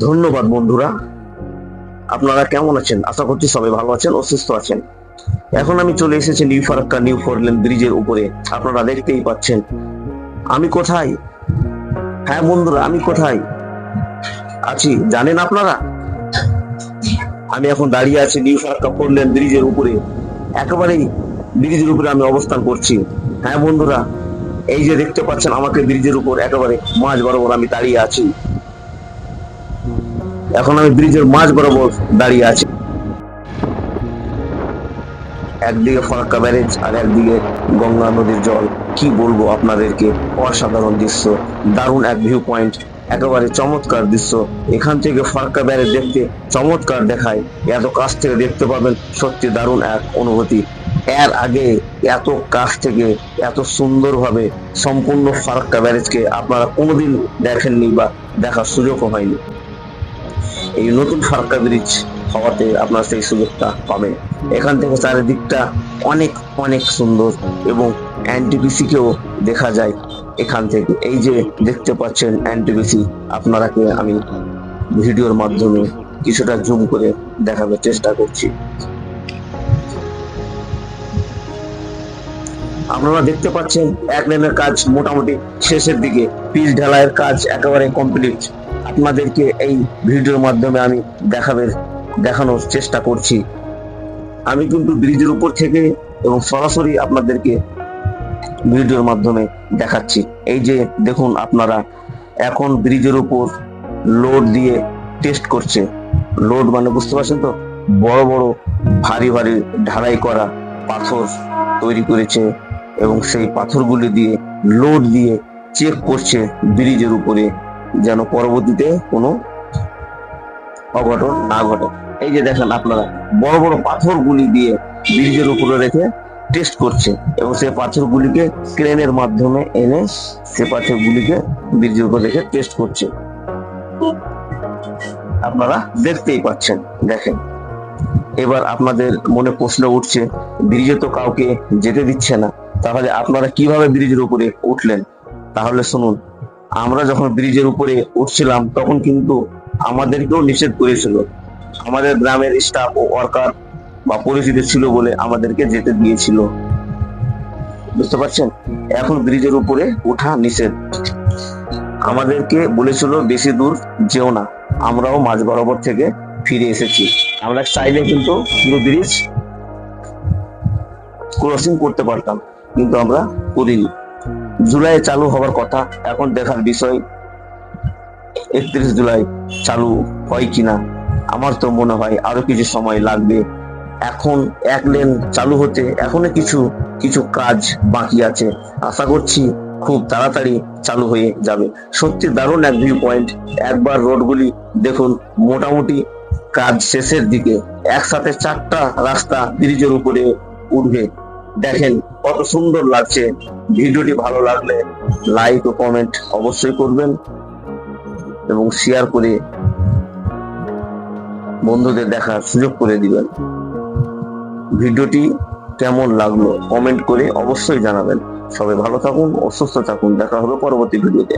ধন্যবাদ বন্ধুরা। আপনারা কেমন আছেন? আশা করছি সবাই ভালো আছেন ও সুস্থ আছেন। এখন আমি চলে এসেছি নিউ ফারাক্কা, নিউ ফোরলেন ব্রিজের উপরে। আপনারা দেখতেই পাচ্ছেন। আমি কোথায়? হ্যাঁ বন্ধুরা, আমি কোথায়? আছি। জানেন আপনারা? আমি এখন দাঁড়িয়ে আছি নিউ ফারাক্কা ফোরলেন ব্রিজের উপরে। একেবারেই ব্রিজের উপরে আমি অবস্থান করছি। হ্যাঁ বন্ধুরা, এই যে দেখতে পাচ্ছেন আমাকে ব্রিজের উপর একেবারে মাঝ বরাবর আমি দাঁড়িয়ে আছি। এখন আমি ব্রিজের মাঝ বরাবর দাঁড়িয়ে আছি। একদিকে ফরাক্কা ব্যারেজ আর একদিকে গঙ্গা নদীর জল। কি বলব আপনাদেরকে? অসাধারণ দৃশ্য, দারুণ এক ভিউ পয়েন্ট একেবারে চমৎকার দৃশ্য। এখান থেকে ফারাক্কা ব্যারেজ দেখতে চমৎকার দেখায়। এত কাছ থেকে দেখতে পাবেন সত্যি দারুণ এক অনুভূতি। এর আগে এত কাছ থেকে এত সুন্দরভাবে সম্পূর্ণ ফারাক্কা ব্যারেজকে আপনারা কোনোদিন দেখেননি বা দেখার সুযোগও হয়নি এই নতুন ফারাক্কা ব্রিজ হওয়াতে আপনার সেই সুযোগটা পাবেন। এখান থেকে চারিদিকটা অনেক অনেক সুন্দর এবং এনটিপিসি কেও দেখা যায় এখান থেকে। এই যে দেখতে পাচ্ছেন এনটিপিসি আপনারাকে আমি ভিডিওর মাধ্যমে কিছুটা জুম করে দেখাবার চেষ্টা করছি। আপনারা দেখতে পাচ্ছেন এক লেনের কাজ মোটামুটি শেষের দিকে। পিচ ঢালাইয়ের কাজ একেবারে কমপ্লিট আপনাদেরকে এই ভিডিওর মাধ্যমে আমি দেখাবে, দেখানোর চেষ্টা করছি। আমি কিন্তু ব্রিজের উপর থেকে এবং সরাসরি আপনাদেরকে ভিডিওর মাধ্যমে দেখাচ্ছি। এই যে দেখুন আপনারা, এখন ব্রিজের উপর লোড দিয়ে টেস্ট করছে। লোড মানে বুঝতে পারছেন তো? বড় বড়, ভারী ভারী ঢালাই করা পাথর তৈরি করেছে এবং সেই পাথরগুলি দিয়ে লোড দিয়ে চেক করছে ব্রিজের উপরে। যেন পরবর্তীতে কোনো অঘটন না ঘটে। এই যে দেখেন আপনারা, বড় বড় পাথরগুলি দিয়ে ব্রিজের উপরে রেখে টেস্ট করছে এবং সেই পাথরগুলিকে ক্রেনের মাধ্যমে এনে সে পাথরগুলিকে ব্রিজের উপর রেখে টেস্ট করছে। আপনারা দেখতেই পাচ্ছেন, দেখেন। এবার আপনাদের মনে প্রশ্ন উঠছে, ব্রিজে তো কাউকে যেতে দিচ্ছে না, তাহলে আপনারা কীভাবে ব্রিজের উপরে উঠলেন? তাহলে শুনুন আমরা যখন ব্রিজের উপরে উঠছিলাম, তখন কিন্তু আমাদেরকেও নিষেধ করেছিল। আমাদের গ্রামের স্টাফ ও ওয়ার্কার বা পরিচিত ছিল বলে আমাদেরকে যেতে দিয়েছিল। বুঝতে পারছেন? এখন ব্রিজের উপরে ওঠা নিষেধ। আমাদেরকে বলেছিল, বেশি দূর যেও না। আমরাও মাঝ বরাবর থেকে ফিরে এসেছি। আমরা চাইলে কিন্তু পুরো ব্রিজ ক্রসিং করতে পারতাম, কিন্তু আমরা করিনি। জুলাই চালু হওয়ার কথা, এখন দেখার বিষয়, একত্রিশ জুলাই চালু হয় কিনা, আমার তো মনে হয় আরও কিছু সময় লাগবে। এখন এক লেন চালু হতে এখনও কিছু কিছু কাজ বাকি আছে। আশা করছি খুব তাড়াতাড়ি চালু হয়ে যাবে। সত্যি দারুণ এক ভিউ পয়েন্ট একবার রোডগুলি দেখুন, মোটামুটি কাজ শেষের দিকে, একসাথে চারটা রাস্তা ব্রিজের উপরে উঠবে। দেখেন, কত সুন্দর লাগছে। ভিডিওটি ভালো লাগলে লাইক ও কমেন্ট অবশ্যই করবেন এবং শেয়ার করে বন্ধুদের দেখার সুযোগ করে দিবেন। ভিডিওটি কেমন লাগল কমেন্ট করে অবশ্যই জানাবেন। সবাই ভালো থাকুন ও সুস্থ থাকুন। দেখা হবে পরবর্তী ভিডিওতে।